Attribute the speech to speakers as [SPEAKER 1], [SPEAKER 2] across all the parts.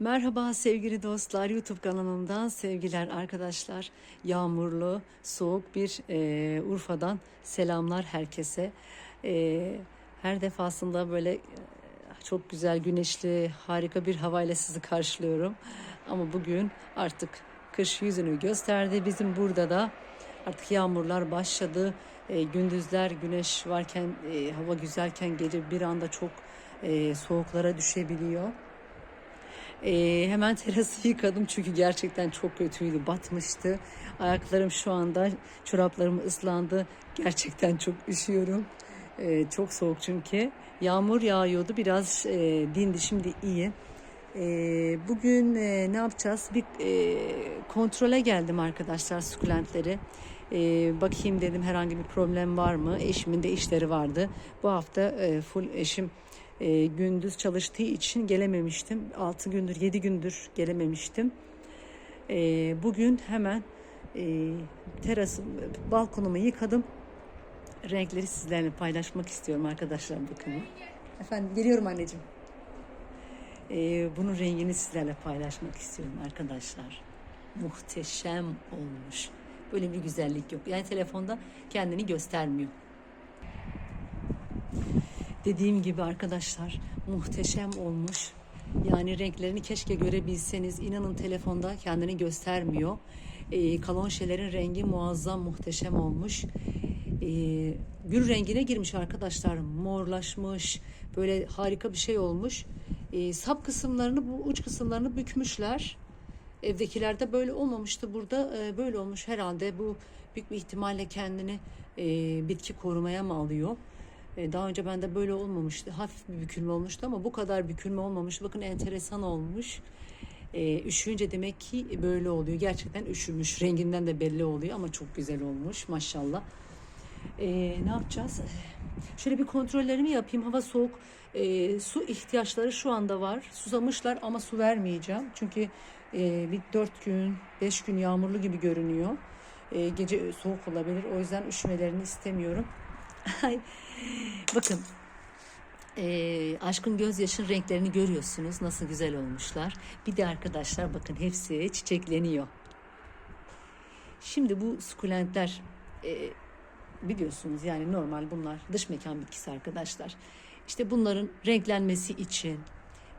[SPEAKER 1] Merhaba sevgili dostlar, YouTube kanalımdan sevgiler arkadaşlar. Yağmurlu, soğuk bir e, Urfa'dan selamlar herkese. E, her defasında böyle çok güzel, güneşli, harika bir havayla sizi karşılıyorum. Ama bugün artık kış yüzünü gösterdi. Bizim burada da artık yağmurlar başladı. E, gündüzler güneş varken, e, hava güzelken gece bir anda çok e, soğuklara düşebiliyor. Ee, hemen terası yıkadım çünkü gerçekten çok kötüydü, batmıştı. Ayaklarım şu anda, çoraplarım ıslandı. Gerçekten çok üşüyorum. Ee, çok soğuk çünkü. Yağmur yağıyordu, biraz e, dindi, şimdi iyi. Ee, bugün e, ne yapacağız? Bir e, kontrole geldim arkadaşlar sukulentleri. Ee, bakayım dedim herhangi bir problem var mı? Eşimin de işleri vardı. Bu hafta e, full eşim e, gündüz çalıştığı için gelememiştim. 6 gündür 7 gündür gelememiştim. E, bugün hemen e, terası balkonumu yıkadım. Renkleri sizlerle paylaşmak istiyorum arkadaşlar bakın. Efendim geliyorum anneciğim. E, bunun rengini sizlerle paylaşmak istiyorum arkadaşlar. Muhteşem olmuş. Böyle bir güzellik yok. Yani telefonda kendini göstermiyor. Dediğim gibi arkadaşlar muhteşem olmuş. Yani renklerini keşke görebilseniz. İnanın telefonda kendini göstermiyor. E, kalonşelerin rengi muazzam muhteşem olmuş. E, gül rengine girmiş arkadaşlar. Morlaşmış. Böyle harika bir şey olmuş. E, sap kısımlarını bu uç kısımlarını bükmüşler. Evdekilerde böyle olmamıştı. Burada e, böyle olmuş herhalde. Bu büyük bir ihtimalle kendini e, bitki korumaya mı alıyor? E, Daha önce bende böyle olmamıştı. Hafif bir bükülme olmuştu ama bu kadar bükülme olmamış. Bakın enteresan olmuş. E, üşüyünce demek ki böyle oluyor. Gerçekten üşümüş. Renginden de belli oluyor ama çok güzel olmuş maşallah. E, ne yapacağız? Şöyle bir kontrollerimi yapayım. Hava soğuk. E, su ihtiyaçları şu anda var. Susamışlar ama su vermeyeceğim. Çünkü e, bir dört gün, beş gün yağmurlu gibi görünüyor. E, gece soğuk olabilir. O yüzden üşümelerini istemiyorum. Bakın eee, aşkın gözyaşın renklerini görüyorsunuz nasıl güzel olmuşlar. Bir de arkadaşlar bakın hepsi çiçekleniyor. Şimdi bu sukulentler eee, biliyorsunuz yani normal bunlar dış mekan bitkisi arkadaşlar. İşte bunların renklenmesi için,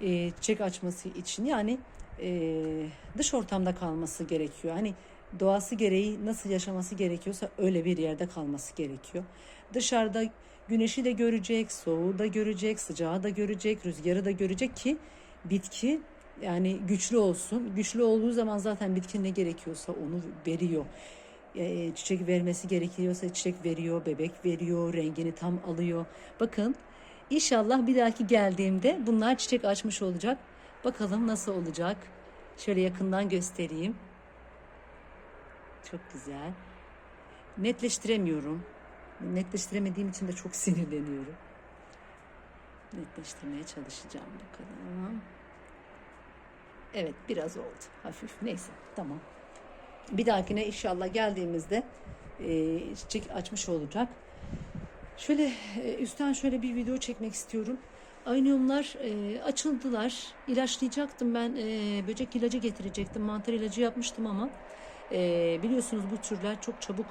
[SPEAKER 1] eee, çiçek açması için yani eee, dış ortamda kalması gerekiyor. Hani doğası gereği nasıl yaşaması gerekiyorsa öyle bir yerde kalması gerekiyor. Dışarıda güneşi de görecek, soğuğu da görecek, sıcağı da görecek, rüzgarı da görecek ki bitki yani güçlü olsun. Güçlü olduğu zaman zaten bitkinin ne gerekiyorsa onu veriyor. E, çiçek vermesi gerekiyorsa çiçek veriyor, bebek veriyor, rengini tam alıyor. Bakın inşallah bir dahaki geldiğimde bunlar çiçek açmış olacak. Bakalım nasıl olacak. Şöyle yakından göstereyim. Çok güzel. Netleştiremiyorum. Netleştiremediğim için de çok sinirleniyorum. Netleştirmeye çalışacağım bakalım. Evet biraz oldu hafif. Neyse tamam. Bir dahakine inşallah geldiğimizde e, çiçek açmış olacak. Şöyle e, üstten şöyle bir video çekmek istiyorum. Aynıyumlar e, açıldılar. İlaçlayacaktım ben. E, böcek ilacı getirecektim. Mantar ilacı yapmıştım ama e, biliyorsunuz bu türler çok çabuk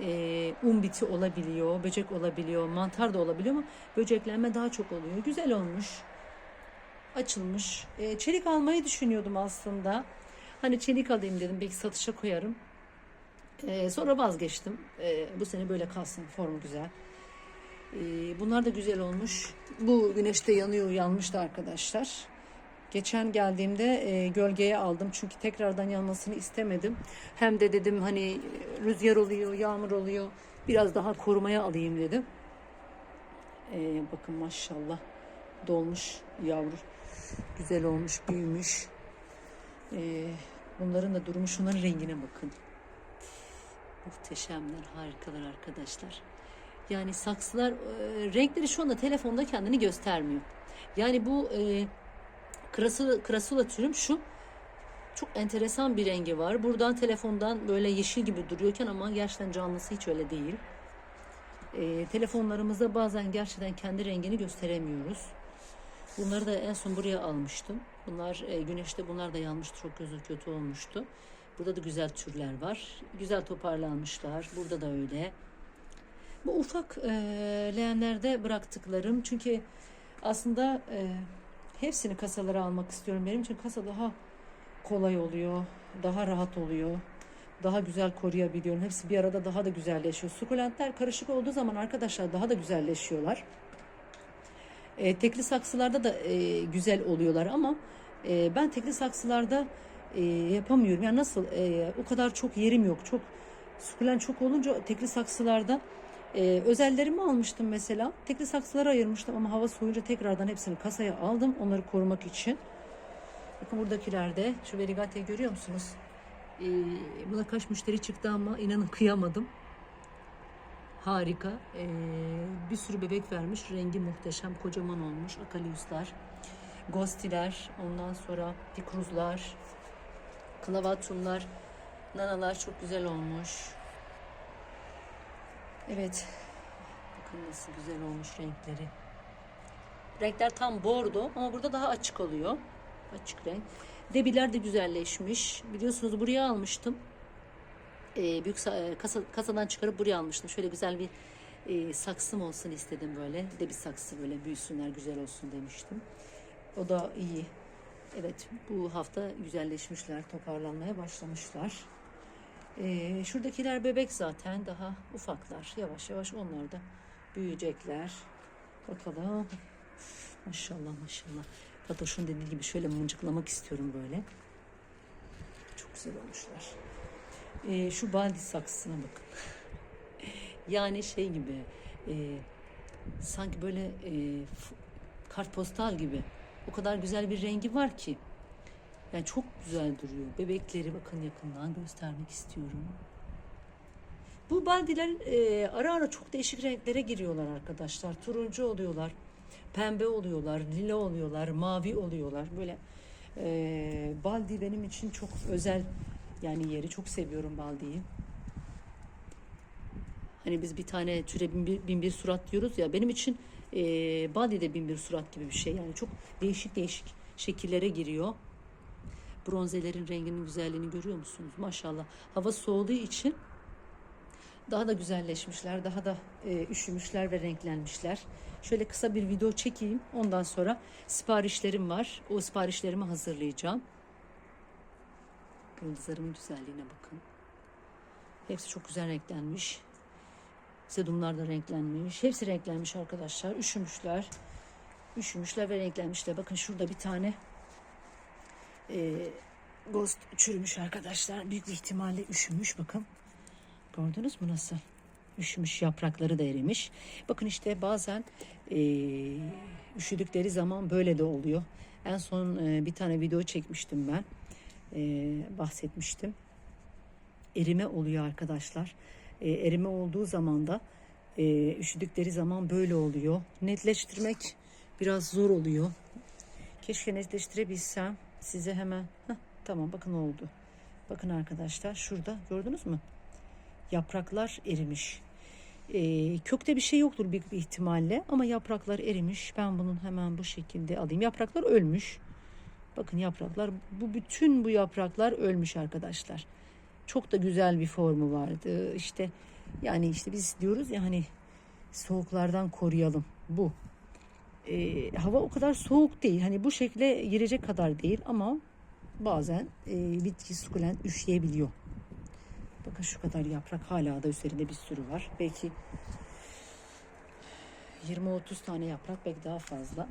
[SPEAKER 1] e, un biti olabiliyor, böcek olabiliyor, mantar da olabiliyor ama böceklenme daha çok oluyor. Güzel olmuş. Açılmış. E, çelik almayı düşünüyordum aslında. Hani çelik alayım dedim belki satışa koyarım. E, sonra vazgeçtim. E, bu sene böyle kalsın formu güzel. E, bunlar da güzel olmuş. Bu güneşte yanıyor yanmıştı arkadaşlar. Geçen geldiğimde e, gölgeye aldım çünkü tekrardan yanmasını istemedim. Hem de dedim hani rüzgar oluyor, yağmur oluyor. Biraz daha korumaya alayım dedim. E, bakın maşallah dolmuş yavru. Güzel olmuş, büyümüş. E, bunların da durumu şunların rengine bakın. Muhteşemler, harikalar arkadaşlar. Yani saksılar, e, renkleri şu anda telefonda kendini göstermiyor. Yani bu e, Krasula, krasula türüm şu. Çok enteresan bir rengi var. Buradan telefondan böyle yeşil gibi duruyorken ama gerçekten canlısı hiç öyle değil. Ee, telefonlarımızda bazen gerçekten kendi rengini gösteremiyoruz. Bunları da en son buraya almıştım. Bunlar e, güneşte bunlar da yanmıştı. Çok gözü kötü olmuştu. Burada da güzel türler var. Güzel toparlanmışlar. Burada da öyle. Bu ufak e, leğenlerde bıraktıklarım. Çünkü aslında e, hepsini kasalara almak istiyorum. Benim için kasa daha kolay oluyor. Daha rahat oluyor. Daha güzel koruyabiliyorum. Hepsi bir arada daha da güzelleşiyor. Sukulentler karışık olduğu zaman arkadaşlar daha da güzelleşiyorlar. E, tekli saksılarda da e, güzel oluyorlar ama e, ben tekli saksılarda e, yapamıyorum. Yani nasıl e, o kadar çok yerim yok. Çok sukulent çok olunca tekli saksılarda e, özellerimi almıştım mesela. Tekli saksılara ayırmıştım ama hava soğuyunca tekrardan hepsini kasaya aldım onları korumak için. Bakın buradakilerde şu verigateyi görüyor musunuz? E, buna kaç müşteri çıktı ama inanın kıyamadım. Harika. Ee, bir sürü bebek vermiş. Rengi muhteşem. Kocaman olmuş. Akaliuslar. Gostiler. Ondan sonra pikruzlar. Klavatumlar. Nanalar çok güzel olmuş. Evet. Bakın nasıl güzel olmuş renkleri. Renkler tam bordo ama burada daha açık oluyor. Açık renk. Debiler de güzelleşmiş. Biliyorsunuz buraya almıştım e, büyük e, kasa, kasadan çıkarıp buraya almıştım. Şöyle güzel bir e, saksım olsun istedim böyle. De bir saksı böyle büyüsünler güzel olsun demiştim. O da iyi. Evet bu hafta güzelleşmişler, toparlanmaya başlamışlar. E, şuradakiler bebek zaten daha ufaklar. Yavaş yavaş onlar da büyüyecekler. Bakalım. Maşallah maşallah. Fatoş'un dediği gibi şöyle mıncıklamak istiyorum böyle. Çok güzel olmuşlar. Ee, şu baldi saksısına bakın. yani şey gibi e, sanki böyle e, kartpostal gibi. O kadar güzel bir rengi var ki. Yani çok güzel duruyor. Bebekleri bakın yakından göstermek istiyorum. Bu baldiler e, ara ara çok değişik renklere giriyorlar arkadaşlar. Turuncu oluyorlar, pembe oluyorlar, lila oluyorlar, mavi oluyorlar. Böyle e, baldi benim için çok özel yani yeri çok seviyorum baldiyi. Hani biz bir tane türe bin bir, bin bir surat diyoruz ya benim için e, baldi de bin bir surat gibi bir şey. Yani çok değişik değişik şekillere giriyor. Bronzelerin renginin güzelliğini görüyor musunuz? Maşallah. Hava soğuduğu için daha da güzelleşmişler, daha da e, üşümüşler ve renklenmişler. Şöyle kısa bir video çekeyim. Ondan sonra siparişlerim var. O siparişlerimi hazırlayacağım. Yıldızlarımın güzelliğine bakın. Hepsi çok güzel renklenmiş. Sedumlar da renklenmiş. Hepsi renklenmiş arkadaşlar. Üşümüşler. Üşümüşler ve renklenmişler. Bakın şurada bir tane e, ghost çürümüş arkadaşlar. Büyük bir ihtimalle üşümüş. Bakın. Gördünüz mü nasıl? Üşümüş yaprakları da erimiş. Bakın işte bazen e, üşüdükleri zaman böyle de oluyor. En son e, bir tane video çekmiştim ben. E, bahsetmiştim. Erime oluyor arkadaşlar. E, erime olduğu zaman da e, üşüdükleri zaman böyle oluyor. Netleştirmek biraz zor oluyor. Keşke netleştirebilsem size hemen. Heh, tamam bakın oldu. Bakın arkadaşlar şurada gördünüz mü? Yapraklar erimiş. Ee, kökte bir şey yoktur büyük bir ihtimalle ama yapraklar erimiş. Ben bunun hemen bu şekilde alayım. Yapraklar ölmüş. Bakın yapraklar bu bütün bu yapraklar ölmüş arkadaşlar. Çok da güzel bir formu vardı. İşte yani işte biz diyoruz ya hani soğuklardan koruyalım bu. Ee, hava o kadar soğuk değil. Hani bu şekle girecek kadar değil ama bazen e, bitki sukulent üşüyebiliyor. Bakın şu kadar yaprak hala da üzerinde bir sürü var. Belki 20-30 tane yaprak belki daha fazla.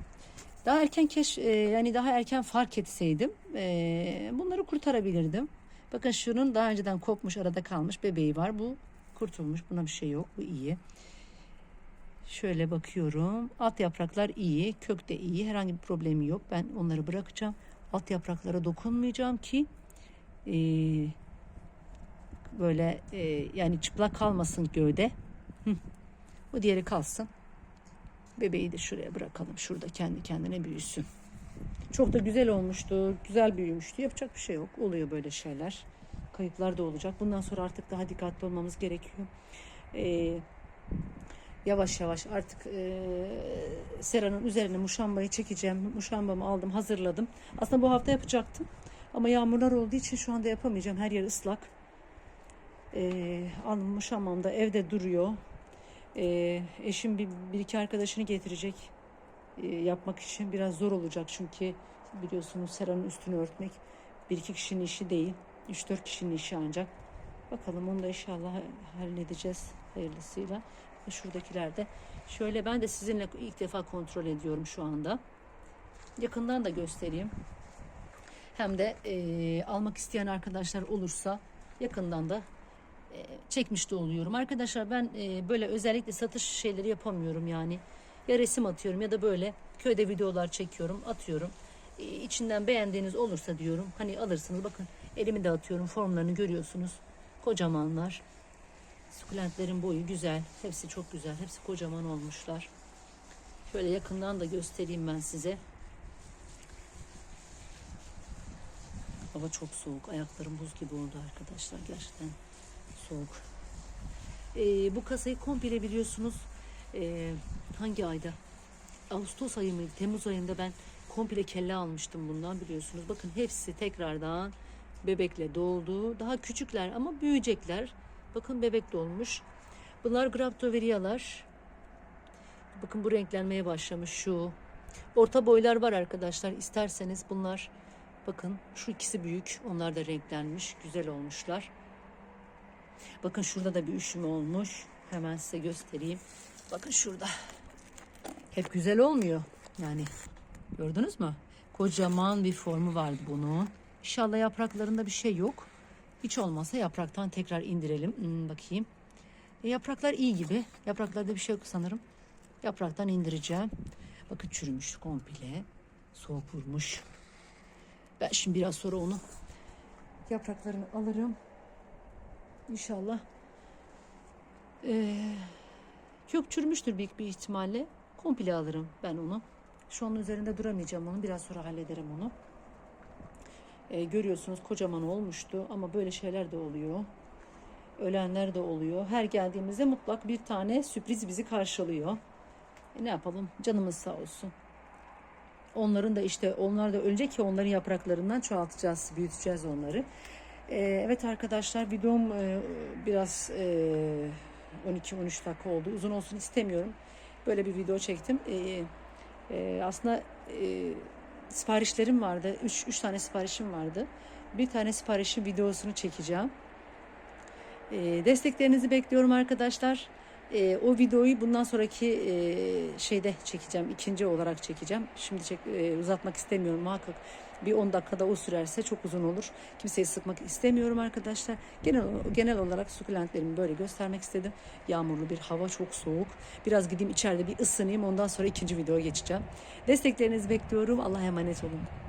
[SPEAKER 1] Daha erken keş e, yani daha erken fark etseydim e, bunları kurtarabilirdim. Bakın şunun daha önceden kopmuş arada kalmış bebeği var. Bu kurtulmuş. Buna bir şey yok. Bu iyi. Şöyle bakıyorum. Alt yapraklar iyi. Kök de iyi. Herhangi bir problemi yok. Ben onları bırakacağım. Alt yapraklara dokunmayacağım ki e, böyle e, yani çıplak kalmasın gövde. Bu diğeri kalsın. Bebeği de şuraya bırakalım. Şurada kendi kendine büyüsün. Çok da güzel olmuştu. Güzel büyümüştü. Yapacak bir şey yok. Oluyor böyle şeyler. Kayıplar da olacak. Bundan sonra artık daha dikkatli olmamız gerekiyor. Ee, yavaş yavaş artık e, seranın üzerine muşambayı çekeceğim. Muşambamı aldım, hazırladım. Aslında bu hafta yapacaktım. Ama yağmurlar olduğu için şu anda yapamayacağım. Her yer ıslak. E, muşambam da evde duruyor. E, eşim bir, bir iki arkadaşını getirecek e, yapmak için. Biraz zor olacak çünkü biliyorsunuz seranın üstünü örtmek bir iki kişinin işi değil. 3-4 kişinin işi ancak. Bakalım onu da inşallah halledeceğiz hayırlısıyla. Ve şuradakiler de. Şöyle ben de sizinle ilk defa kontrol ediyorum şu anda. Yakından da göstereyim. Hem de e, almak isteyen arkadaşlar olursa yakından da e, çekmiş de oluyorum. Arkadaşlar ben e, böyle özellikle satış şeyleri yapamıyorum yani. Ya resim atıyorum ya da böyle köyde videolar çekiyorum, atıyorum. E, içinden beğendiğiniz olursa diyorum. Hani alırsınız. Bakın elimi de atıyorum. Formlarını görüyorsunuz. Kocamanlar. Sukulentlerin boyu güzel. Hepsi çok güzel. Hepsi kocaman olmuşlar. Şöyle yakından da göstereyim ben size. Hava çok soğuk. Ayaklarım buz gibi oldu arkadaşlar. Gerçekten soğuk. Ee, bu kasayı komple biliyorsunuz ee, hangi ayda? Ağustos ayı mıydı? Temmuz ayında ben komple kelle almıştım bundan biliyorsunuz. Bakın hepsi tekrardan bebekle doldu. Daha küçükler ama büyüyecekler. Bakın bebek dolmuş. Bunlar Graptoverialar. Bakın bu renklenmeye başlamış şu. Orta boylar var arkadaşlar. İsterseniz bunlar bakın şu ikisi büyük. Onlar da renklenmiş. Güzel olmuşlar. Bakın şurada da bir üşüme olmuş. Hemen size göstereyim. Bakın şurada. Hep güzel olmuyor. Yani gördünüz mü? Kocaman bir formu vardı bunun. İnşallah yapraklarında bir şey yok. Hiç olmazsa yapraktan tekrar indirelim. Hmm, bakayım. E, yapraklar iyi gibi. Yapraklarda bir şey yok sanırım. Yapraktan indireceğim. Bakın çürümüş komple. Soğuk vurmuş. Ben şimdi biraz sonra onu yapraklarını alırım. İnşallah. Ee, kök çürümüştür büyük bir ihtimalle. Komple alırım ben onu. Şu an üzerinde duramayacağım onu. Biraz sonra hallederim onu. Ee, görüyorsunuz kocaman olmuştu ama böyle şeyler de oluyor. Ölenler de oluyor. Her geldiğimizde mutlak bir tane sürpriz bizi karşılıyor. E, ne yapalım? Canımız sağ olsun. Onların da işte onlar da önce ki onların yapraklarından çoğaltacağız, büyüteceğiz onları. Ee, evet arkadaşlar videom e, biraz e, 12-13 dakika oldu. Uzun olsun istemiyorum. Böyle bir video çektim. Ee, e, aslında e, siparişlerim vardı. 3 3 tane siparişim vardı. Bir tane siparişin videosunu çekeceğim. E, desteklerinizi bekliyorum arkadaşlar. E, o videoyu bundan sonraki e, şeyde çekeceğim. ikinci olarak çekeceğim. Şimdi çek, e, uzatmak istemiyorum muhakkak. Bir 10 dakikada o sürerse çok uzun olur. Kimseyi sıkmak istemiyorum arkadaşlar. Genel genel olarak sukulentlerimi böyle göstermek istedim. Yağmurlu bir hava çok soğuk. Biraz gideyim içeride bir ısınayım. Ondan sonra ikinci videoya geçeceğim. Desteklerinizi bekliyorum. Allah'a emanet olun.